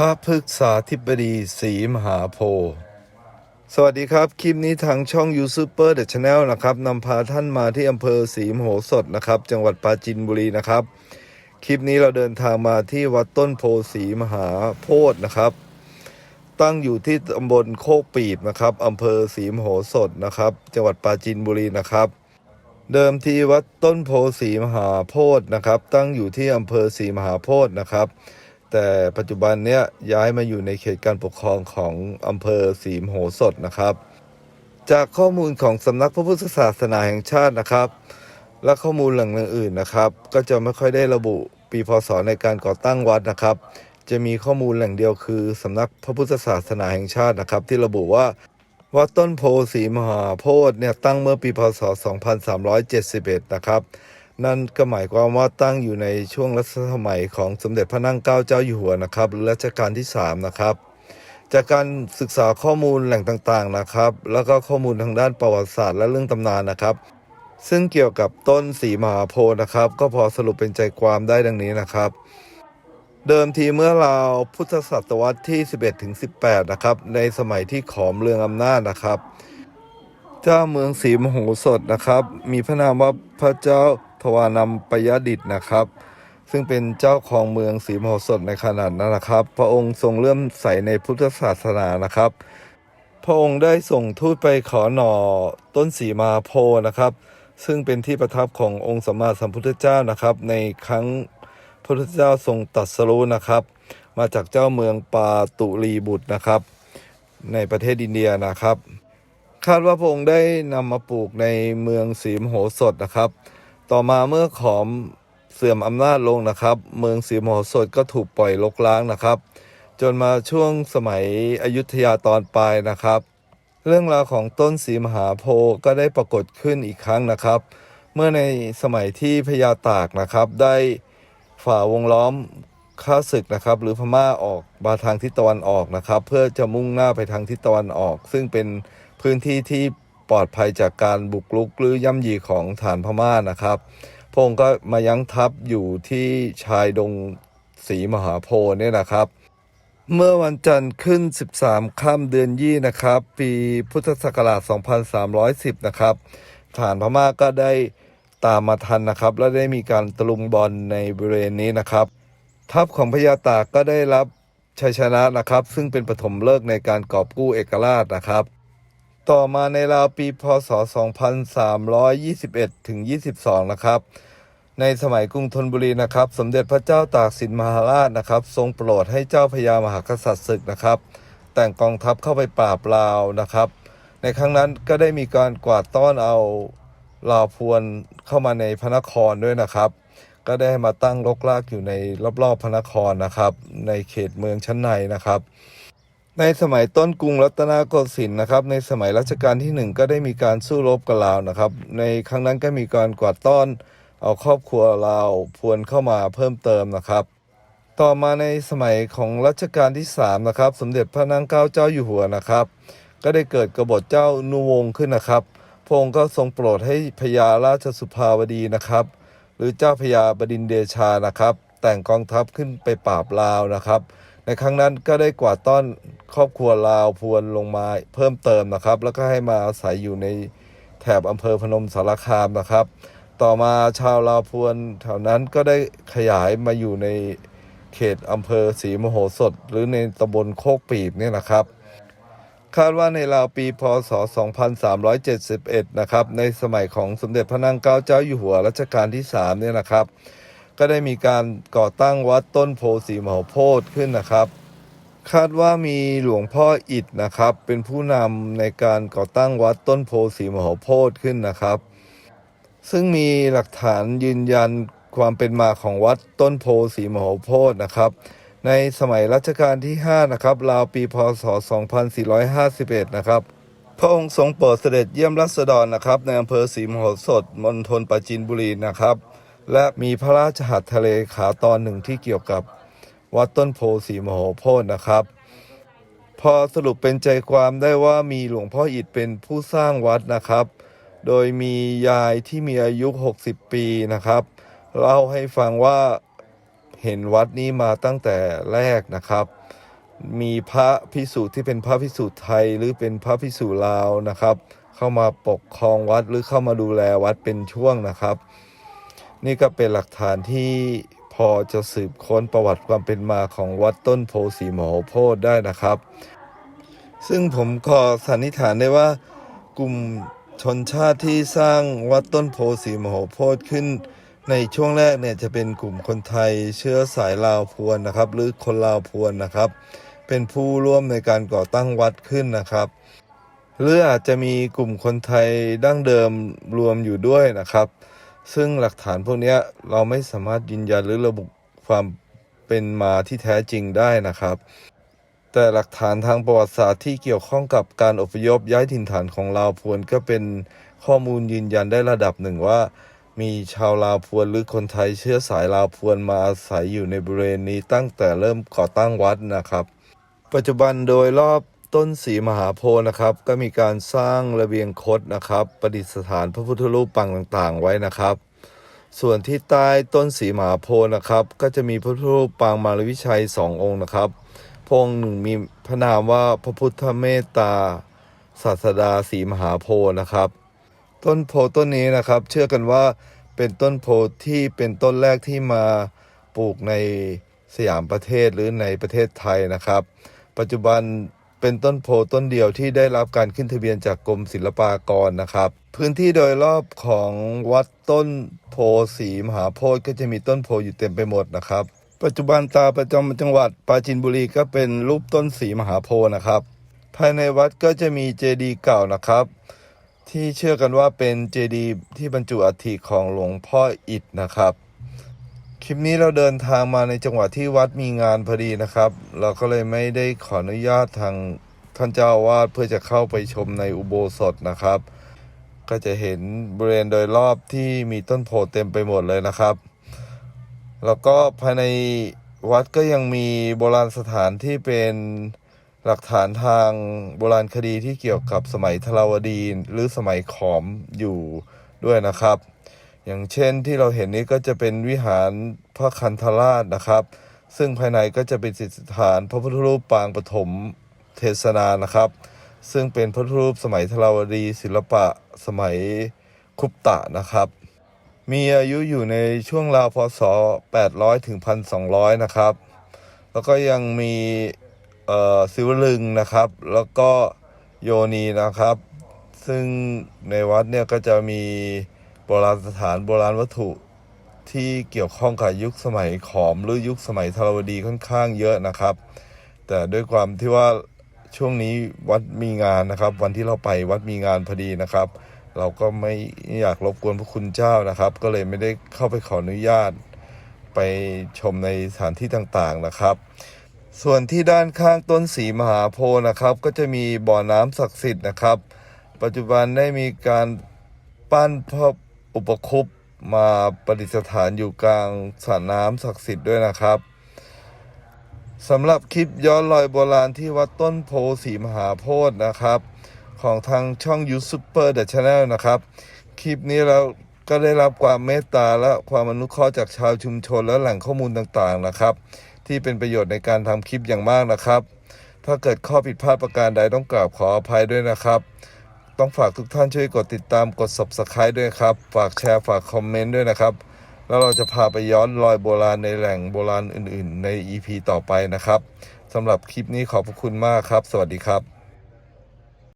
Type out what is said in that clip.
พระพฤกษาธิบดีศรีมหาโพธิ์สวัสดีครับ คลิปนี้ทางช่องยูซูเปอร์เดอะชาแนลนะครับนำพาท่านมาที่อำเภอศรีมโหสถนะครับ จังหวัดปราจีนบุรีนะครับ คลิปนี้เราเดินทางมาที่วัดต้นโพศรีมหาโพธิ์นะครับ ตั้งอยู่ที่ตำบลโคกปีบนะครับอำเภอศรีมโหสถนะครับ จังหวัดปราจีนบุรีนะครับเดิมทีวัดต้นโพศรีมหาโพธิ์นะครับ ตั้งอยู่ที่อำเภอศรีมหาโพธิ์นะครับ แต่ปัจจุบันเนี้ยย้ายมาอยู่ในเขตการปกครองของอำเภอศรีมโหสถนะครับ จากข้อมูลของสำนักพระพุทธศาสนาแห่งชาตินะครับ และข้อมูลแหล่งอื่นๆนะครับ ก็จะไม่ค่อยได้ระบุปีพศในการก่อตั้งวัดนะครับ จะมีข้อมูลแหล่งเดียวคือสำนักพระพุทธศาสนาแห่งชาตินะครับ ที่ระบุว่าวัดต้นโพศรีมหาโพธิ์เนี่ยตั้งเมื่อปีพศ 2371 นะครับ นั่นก็หมายความว่าตั้งอยู่ในช่วงรัชสมัยของสมเด็จพระนั่งเกล้าเจ้าอยู่หัวนะครับหรือรัชกาลที่ 3 นะครับ จากการศึกษาข้อมูลแหล่งต่างๆนะครับ แล้วก็ข้อมูลทางด้านประวัติศาสตร์และเรื่องตำนานนะครับ ซึ่งเกี่ยวกับต้นสีมหาโพธิ์นะครับ ก็พอสรุปเป็นใจความได้ดังนี้นะครับ เดิมทีเมื่อราวพุทธศตวรรษที่ 11ถึง18 นะครับ ในสมัยที่ขอมเรืองอำนาจนะครับ เจ้าเมืองศรีมโหสถนะครับ มีพระนามว่าพระเจ้า วานำปยดิษนะครับ ซึ่งเป็นเจ้าของเมืองศรีมโหสถในขนาดนั้นนะครับ พระองค์ทรงเลื่อมใสในพุทธศาสนานะครับ พระองค์ได้ส่งทูตไปขอหน่อต้นสีมาโพนะครับ ซึ่งเป็นที่ประทับขององค์สัมมาสัมพุทธเจ้านะครับ ในครั้งพระพุทธเจ้าทรงตรัสรู้นะครับ มาจากเจ้าเมืองปาตุลีบุตรนะครับ ในประเทศอินเดียนะครับ คาดว่าพระองค์ได้นำมาปลูกในเมืองศรีมโหสถนะครับ ต่อมาเมื่อขอมเสื่อมอำนาจลงนะครับ เมืองศรีมโหสถก็ถูกปล่อยลกล้างนะครับ จนมาช่วงสมัยอยุธยาตอนปลายนะครับ เรื่องราวของต้นสีมหาโพธิ์ก็ได้ปรากฏขึ้นอีกครั้งนะครับ เมื่อในสมัยที่พญาตากนะครับได้ฝ่าวงล้อมข้าศึกนะครับ หรือพม่าออกมาทางทิศตะวันออกนะครับ เพื่อจะมุ่งหน้าไปทางทิศตะวันออก ซึ่งเป็นพื้นที่ที่ ปลอดภัยจากการบุกรุกหรือย่ำยีของฐานพม่านะครับพระองค์ก็มายั้งทัพอยู่ที่ชายดงสีมหาโพธิ์เนี่ยนะครับ เมื่อวันจันทร์ขึ้น 13 ค่ำเดือนยี่นะครับ ปีพุทธศักราช 2310 นะครับ ฐานพม่าก็ได้ตามมาทันนะครับ และได้มีการตะลุมบอลในบริเวณนี้นะครับ ทัพของพญาตากก็ได้รับชัยชนะนะครับ ซึ่งเป็นปฐมฤกษ์ในการกอบกู้เอกราชนะครับ ต่อมาในราวปีพศ 2321 ถึง 22 นะครับ ในสมัยกรุงธนบุรีนะครับ สมเด็จพระเจ้าตากสินมหาราชนะครับ ทรงโปรดให้เจ้าพญามหากษัตริย์ศึกนะครับ แต่งกองทัพเข้าไปปราบลาวนะครับ ในครั้งนั้นก็ได้มีการกวาดต้อนเอาลาวพวนเข้ามาในพระนครด้วยนะครับ ก็ได้มาตั้งรกรากอยู่ในรอบๆพระนครนะครับ ในเขตเมืองชั้นในนะครับ ในสมัยต้นกรุงรัตนโกสินทร์นะครับ ในสมัยรัชกาลที่หนึ่งก็ได้มีการสู้รบกับลาวนะครับ ในครั้งนั้นก็มีการกวาดต้อน เอาครอบครัวลาวพวนเข้ามาเพิ่มเติมนะครับ ต่อมาในสมัยของรัชกาลที่สามนะครับ สมเด็จพระนางเกล้าเจ้าอยู่หัวนะครับ ก็ได้เกิดกบฏเจ้านุวงศ์ขึ้นนะครับพระองค์ก็ทรงโปรดให้พญาราชสุภาวดีนะครับ หรือเจ้าพญาบดินเดชานะครับ แต่งกองทัพขึ้นไปปราบลาวนะครับ ในครั้งนั้นก็ได้กวาดต้อนครอบครัวลาวพวนลงมาเพิ่มเติมนะครับ แล้วก็ให้มาอาศัยอยู่ในแถบอำเภอพนมสารคามนะครับ ต่อมาชาวลาวพวนแถวนั้นก็ได้ขยายมาอยู่ในเขตอำเภอศรีมโหสถ หรือในตำบลโคกปีบเนี่ยนะครับ คาดว่าในราวปีพศ 2371 นะครับ ในสมัยของสมเด็จพระนางเกล้าเจ้าอยู่หัวรัชกาลที่ 3 เนี่ยนะครับ ก็ได้มีการก่อตั้งวัดต้นโพสีมหาโพธิ์ขึ้นนะครับ คาดว่ามีหลวงพ่ออิฐนะครับ เป็นผู้นำในการก่อตั้งวัดต้นโพสีมหาโพธิ์ขึ้นนะครับ ซึ่งมีหลักฐานยืนยันความเป็นมาของวัดต้นโพสีมหาโพธิ์นะครับ ในสมัยรัชกาลที่ 5 นะครับราวปีพศ 2451 นะครับพระองค์ทรงโปรดเสด็จเยี่ยมรัษฎรนะครับในอำเภอศรีมโหสถมณฑลปราจีนบุรีนะครับ และมีพระราชหัตถ์ทะเลขาตอนหนึ่งที่เกี่ยวกับวัดต้นโพสีมโหโพธิ์นะครับ พอสรุปเป็นใจความได้ว่ามีหลวงพ่ออิฐเป็นผู้สร้างวัดนะครับ โดยมียายที่มีอายุ 60 ปีนะครับ เล่าให้ฟังว่าเห็นวัดนี้มาตั้งแต่แรกนะครับ มีพระพิสุที่เป็นพระพิสุไทยหรือเป็นพระพิสุลาวนะครับ เข้ามาปกครองวัดหรือเข้ามาดูแลวัดเป็นช่วงนะครับ นี่ก็เป็นหลักฐานที่พอจะสืบค้นประวัติความเป็นมาของวัดต้นโพสีมโหโพธิ์ได้นะครับ ซึ่งผมขอสันนิษฐานได้ว่ากลุ่มชนชาติที่สร้างวัดต้นโพสีมโหโพธิ์ขึ้น ในช่วงแรกเนี่ยจะเป็นกลุ่มคนไทยเชื้อสายลาวพวนนะครับ หรือคนลาวพวนนะครับ เป็นผู้ร่วมในการก่อตั้งวัดขึ้นนะครับหรืออาจจะมีกลุ่มคนไทยดั้งเดิมรวมอยู่ด้วยนะครับ ซึ่งหลักฐานพวกนี้เราไม่สามารถยืนยันหรือระบุความเป็นมาที่แท้จริงได้นะครับ แต่หลักฐานทางประวัติศาสตร์ที่เกี่ยวข้องกับการอพยพย้ายถิ่นฐานของลาวพวนก็เป็นข้อมูลยืนยันได้ระดับหนึ่งว่า มีชาวลาวพวนหรือคนไทยเชื้อสายลาวพวนมาอาศัยอยู่ในบริเวณนี้ตั้งแต่เริ่มก่อตั้งวัดนะครับ ปัจจุบันโดยรอบ ต้นสีมหาโพธิ์นะครับ ก็มีการสร้างระเบียงคดนะครับ ประดิษฐานพระพุทธรูปปางต่างๆ ไว้นะครับ ส่วนที่ใต้ต้นสีมหาโพธิ์นะครับ ก็จะมีพระพุทธรูปปางมารวิชัยสององค์นะครับพระองค์หนึ่งมีพระนามว่าพระพุทธเมตตาศาสดาสีมหาโพธิ์นะครับ ต้นโพต้นนี้นะครับ เชื่อกันว่าเป็นต้นโพที่เป็นต้นแรกที่มาปลูกในสยามประเทศหรือในประเทศไทยนะครับ ปัจจุบัน เป็นต้นโพต้นเดียวที่ได้รับการขึ้นทะเบียนจากกรมศิลปากรนะครับ พื้นที่โดยรอบของวัดต้นโพธิ์ศรีมหาโพธิ์ก็จะมีต้นโพอยู่เต็มไปหมดนะครับ ปัจจุบันตาประจำจังหวัดปราจีนบุรีก็เป็นรูปต้นศรีมหาโพธิ์นะครับ ภายในวัดก็จะมีเจดีย์เก่านะครับ ที่เชื่อกันว่าเป็นเจดีย์ที่บรรจุอัฐิของหลวงพ่ออิฐนะครับ คลิปนี้เราเดินทางมาในจังหวะที่วัดมีงานพอดีนะครับ เราก็เลยไม่ได้ขออนุญาตทางท่านเจ้าอาวาสเพื่อจะเข้าไปชมในอุโบสถนะครับ ก็จะเห็นบริเวณโดยรอบที่มีต้นโพธิ์เต็มไปหมดเลยนะครับ แล้วก็ภายในวัดก็ยังมีโบราณสถานที่เป็นหลักฐานทางโบราณคดีที่เกี่ยวกับสมัยทราวดีหรือสมัยขอมอยู่ด้วยนะครับ อย่างเช่นที่เราเห็นนี้ก็จะเป็นวิหารพระคันธราชนะครับ ซึ่งภายในก็จะเป็นสิสถานพระพุทธรูปปางปฐมเทศนานะครับ ซึ่งเป็นพระพุทธรูปสมัยทราวดีศิลปะสมัยคุปตะนะครับ มีอายุอยู่ในช่วงราวพศ 800 ถึง 1,200 นะครับ แล้วก็ยังมีศิวลึงนะครับ แล้วก็โยนีนะครับ ซึ่งในวัดเนี่ยก็จะมี โบราณสถานโบราณวัตถุที่เกี่ยวข้องกับยุคสมัยขอมหรือยุคสมัยธรวดีค่อนข้างเยอะนะครับ แต่ด้วยความที่ว่าช่วงนี้วัดมีงานนะครับ วันที่เราไปวัดมีงานพอดีนะครับ เราก็ไม่อยากรบกวนพระคุณเจ้านะครับ ก็เลยไม่ได้เข้าไปขออนุญาต ไปชมในสถานที่ต่างๆนะครับ ส่วนที่ด้านข้างต้นสีมหาโพธิ์นะครับ ก็จะมีบ่อน้ำศักดิ์สิทธิ์นะครับ ปัจจุบันได้มีการปั้นพระ อุปคุปมาประดิษฐานอยู่กลางสระน้ำศักดิ์สิทธิ์ด้วยนะครับสำหรับคลิปย้อนรอยโบราณที่วัดต้นโพสีมหาโพธิ์นะครับ ของทางช่อง You Super The Channel นะครับ คลิปนี้เราก็ได้รับความเมตตาและความอนุเคราะห์จากชาวชุมชนและแหล่งข้อมูลต่างๆนะครับ ที่เป็นประโยชน์ในการทำคลิปอย่างมากนะครับ ถ้าเกิดข้อผิดพลาดประการใดต้องกราบขออภัยด้วยนะครับ ต้องฝากทุกท่านช่วยกดติดตามกด subscribe ด้วยครับ ฝากแชร์ฝากคอมเมนต์ด้วยนะครับ แล้วเราจะพาไปย้อนรอยโบราณในแหล่งโบราณอื่น ๆ ใน EP ต่อไปนะครับสำหรับคลิปนี้ขอบพระคุณมากครับ สวัสดีครับ